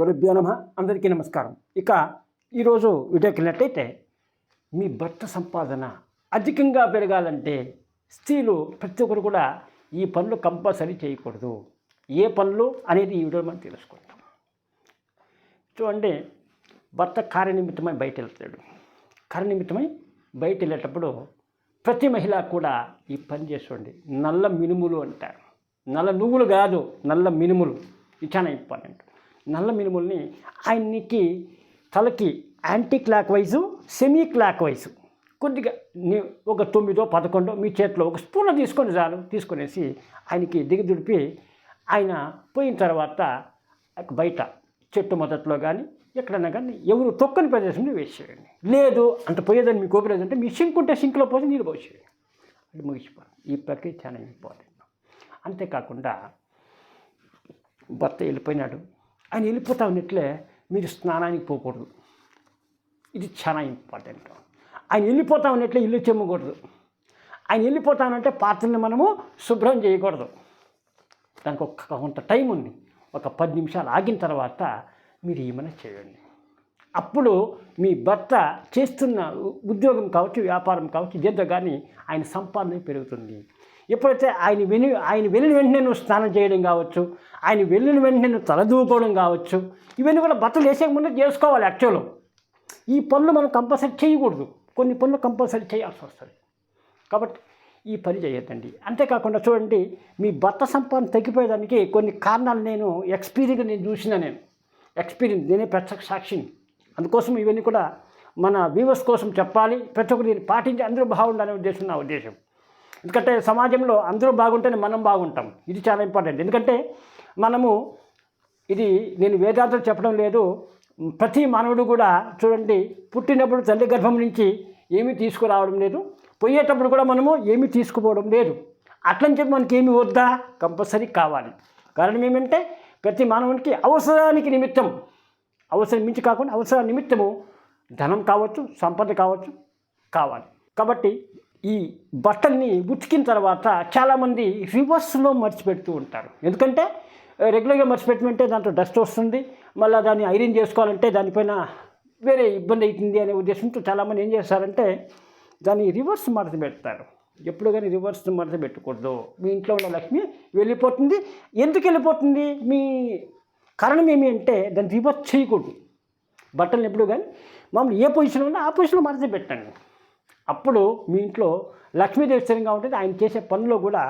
గురుభ్యో నమ. అందరికీ నమస్కారం. ఇక ఈరోజు వీడియోకి వెళ్ళినట్టయితే మీ భర్త సంపాదన అధికంగా పెరగాలంటే స్త్రీలు ప్రతి ఒక్కరు కూడా ఈ పనులు కంపల్సరీ చేయకూడదు. ఏ పనులు అనేది ఈ వీడియో మనం తెలుసుకుంటాం చూడండి భర్త కార్యనిమిత్తమై బయట వెళ్తాడు కార్యనిమిత్తమై బయట వెళ్ళేటప్పుడు ప్రతి మహిళ కూడా ఈ పని చేసుకోండి నల్ల మినుములు అంటారు. నల్ల నువ్వులు కాదు నల్ల మినుములు. ఇది చాలా ఇంపార్టెంట్. నల్ల మినుముల్ని ఆయనకి తలకి anti clock wise semi clockwise కొద్దిగా నీ ఒక తొమ్మిదో పదకొండో మీ చేతిలో ఒక స్పూన్ తీసుకొని చాలు తీసుకునేసి ఆయనకి దిగదుడిపి ఆయన పోయిన తర్వాత బయట చెట్టు మొదట్లో కానీ ఎక్కడైనా కానీ ఎవరు తొక్కని ప్రదేశంలో వేసేయండి. లేదు అంత పోయేదని మీకు ఓపిలేదంటే మీ సింక్ ఉంటే సింక్లో పోసి నీళ్ళు పోసేయండి. అది ముగిసిపోయి ఈ ప్రక్రియ చాలా ఇంపార్టెంట్. అంతేకాకుండా భర్త వెళ్ళిపోయినాడు. ఆయన వెళ్ళిపోతా ఉన్నట్లే మీరు స్నానానికి పోకూడదు. ఇది చాలా ఇంపార్టెంట్ ఆయన వెళ్ళిపోతా ఉన్నట్లే ఇల్లు చెమ్మకూడదు. ఆయన వెళ్ళిపోతానంటే పాత్రని మనము శుభ్రం చేయకూడదు. దానికి ఒక కొంత టైం ఉంది. ఒక పది నిమిషాలు ఆగిన తర్వాత మీరు ఏమైనా చేయండి. అప్పుడు మీ భర్త చేస్తున్న ఉద్యోగం కావచ్చు వ్యాపారం కావచ్చు ఇదేదో కానీ ఆయన సంపాదన పెరుగుతుంది. ఎప్పుడైతే ఆయన విని ఆయన వెళ్ళిన వెంటనే నువ్వు స్నానం చేయడం కావచ్చు ఆయన వెళ్ళిన వెంటనే నువ్వు తలదూకోవడం కావచ్చు ఇవన్నీ కూడా బట్టలు వేసే ముందు చేసుకోవాలి యాక్చువల్ ఈ పనులు మనం కంపల్సరీ చేయకూడదు. కొన్ని పనులు కంపల్సరీ చేయాల్సి వస్తుంది. కాబట్టి ఈ పని చేయొద్దండి. అంతేకాకుండా చూడండి మీ భర్త సంపాదన తగ్గిపోయేదానికి కొన్ని కారణాలు నేను ఎక్స్పీరియన్స్ నేను చూసిన నేను. ఎక్స్పీరియన్స్ నేనే ప్రత్యక్ష సాక్షిని. అందుకోసం ఇవన్నీ కూడా మన వ్యూవర్స్ కోసం చెప్పాలి. ప్రతి ఒక్కరు దీన్ని పాటించి అందరూ బాగుండాలనే ఉద్దేశం నా ఉద్దేశం. ఎందుకంటే సమాజంలో అందరూ బాగుంటేనే మనం బాగుంటాం. ఇది చాలా ఇంపార్టెంట్. ఎందుకంటే మనము ఇది నేను వేదాంతం చెప్పడం లేదు. ప్రతి మానవుడు కూడా చూడండి పుట్టినప్పుడు తల్లి గర్భం నుంచి ఏమీ తీసుకురావడం లేదు. పోయేటప్పుడు కూడా మనము ఏమీ తీసుకుపోవడం లేదు. అట్లని చెప్పి మనకి ఏమి వద్దా? కంపల్సరీ కావాలి. కారణం ఏమంటే ప్రతి మానవునికి అవసరానికి నిమిత్తం అవసరం మించి కాకుండా అవసర నిమిత్తము ధనం కావచ్చు సంపద కావచ్చు కావాలి. కాబట్టి ఈ బట్టల్ని ఉతికిన తర్వాత చాలామంది రివర్స్లో మర్చిపెడుతూ ఉంటారు. ఎందుకంటే రెగ్యులర్గా మర్చిపెట్టమంటే దాంట్లో డస్ట్ వస్తుంది. మళ్ళీ దాన్ని ఐరన్ చేసుకోవాలంటే దానిపైన వేరే ఇబ్బంది అవుతుంది అనే ఉద్దేశంతో చాలామంది ఏం చేస్తారంటే దాన్ని రివర్స్ మడత పెడతారు ఎప్పుడు కానీ రివర్స్ మడత పెట్టకూడదు మీ ఇంట్లో ఉన్న లక్ష్మి వెళ్ళిపోతుంది. ఎందుకు వెళ్ళిపోతుంది? మీ కారణం ఏమి అంటే దాన్ని రివర్స్ చేయకూడదు. బట్టలు ఎప్పుడు కానీ మామూలు ఏ పొజిషన్ ఉన్నా ఆ పొజిషన్లో మడత పెట్టండి అప్పుడు మీ ఇంట్లో లక్ష్మీదేవి స్థిరంగా ఉంటుంది ఆయన చేసే పనిలో కూడా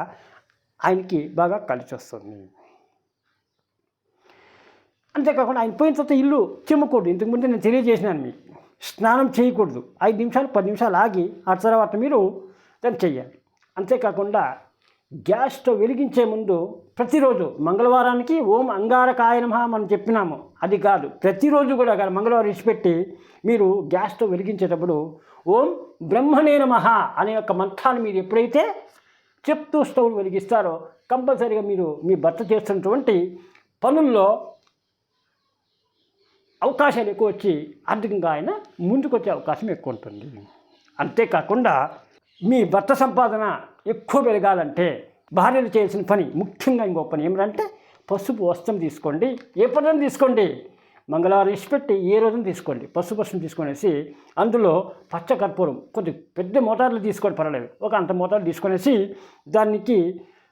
ఆయనకి బాగా కలిసి వస్తుంది. అంతేకాకుండా ఆయన పోయిన తర్వాత ఇల్లు చిమ్మకూడదు ఇంతకుముందు నేను తెలియజేసినాను మీకు. స్నానం చేయకూడదు. ఐదు నిమిషాలు పది నిమిషాలు ఆగి ఆ తర్వాత మీరు దాన్ని చెయ్యాలి అంతేకాకుండా గ్యాస్ స్టవ్ వెలిగించే ముందు ప్రతిరోజు మంగళవారానికి ఓం అంగారకాయ నమః మనం చెప్పినాము. అది కాదు. ప్రతిరోజు కూడా మంగళవారం ఇచ్చిపెట్టి మీరు గ్యాస్ స్టవ్ వెలిగించేటప్పుడు ఓం బ్రహ్మణే నమ అనే యొక్క మంత్రాన్ని మీరు ఎప్పుడైతే చెప్తూ స్టవ్ వెలిగిస్తారో కంపల్సరీగా మీరు మీ భర్త చేస్తున్నటువంటి పనుల్లో అవకాశాలు ఎక్కువ వచ్చి ఆర్థికంగా ఆయన ముందుకొచ్చే అవకాశం ఎక్కువ ఉంటుంది. అంతేకాకుండా మీ భర్త సంపాదన ఎక్కువ పెరగాలంటే భార్యలు చేయాల్సిన పని ముఖ్యంగా ఇంకో పని ఏమిటంటే పసుపు వస్త్రం తీసుకోండి. ఏ పనులను తీసుకోండి. మంగళవారం ఇచ్చిపెట్టి ఏ రోజున తీసుకోండి? పసుపు పసుపు తీసుకొనేసి అందులో పచ్చ కర్పూరం కొద్ది పెద్ద మోతాదులు తీసుకోండి పర్వాలేదు. ఒక అంత మోతార్లు తీసుకొనేసి దానికి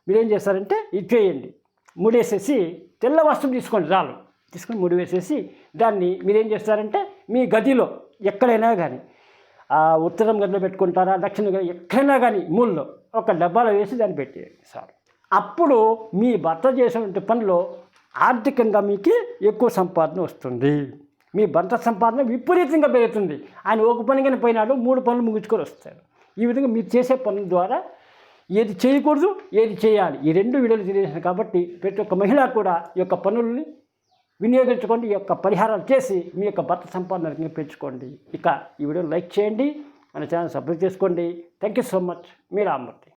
మీరేం చేస్తారంటే ఇది చేయండి ముడేసేసి తెల్ల వస్త్రం తీసుకోండి రాళ్ళు తీసుకొని ముడి వేసేసి దాన్ని మీరేం చేస్తారంటే మీ గదిలో ఎక్కడైనా కానీ ఆ ఉత్తరం గదిలో పెట్టుకుంటారా దక్షిణ గది ఎక్కడైనా కానీ మూలలో ఒక డబ్బాలో వేసి దాన్ని పెట్టేయండి సార్. అప్పుడు మీ భర్త చేసినటువంటి పనిలో ఆర్థికంగా మీకు ఎక్కువ సంపాదన వస్తుంది. మీ భర్త సంపాదన విపరీతంగా పెరుగుతుంది. ఆయన ఒక పనిగానే పోయినాడు మూడు పనులు ముగించుకొని వస్తారు ఈ విధంగా మీరు చేసే పనుల ద్వారా ఏది చేయకూడదు ఏది చేయాలి. ఈ రెండు వీడియోలు తెలియజేసాను కాబట్టి ప్రతి ఒక్క మహిళ కూడా ఈ యొక్క పనుల్ని వినియోగించుకోండి ఈ యొక్క పరిహారాలు చేసి మీ యొక్క భర్త సంపాదన పెంచుకోండి. ఇక ఈ వీడియో లైక్ చేయండి మన ఛానల్ సబ్స్క్రైబ్ చేసుకోండి. థ్యాంక్ యూ సో మచ్ మీ రామ్మూర్తి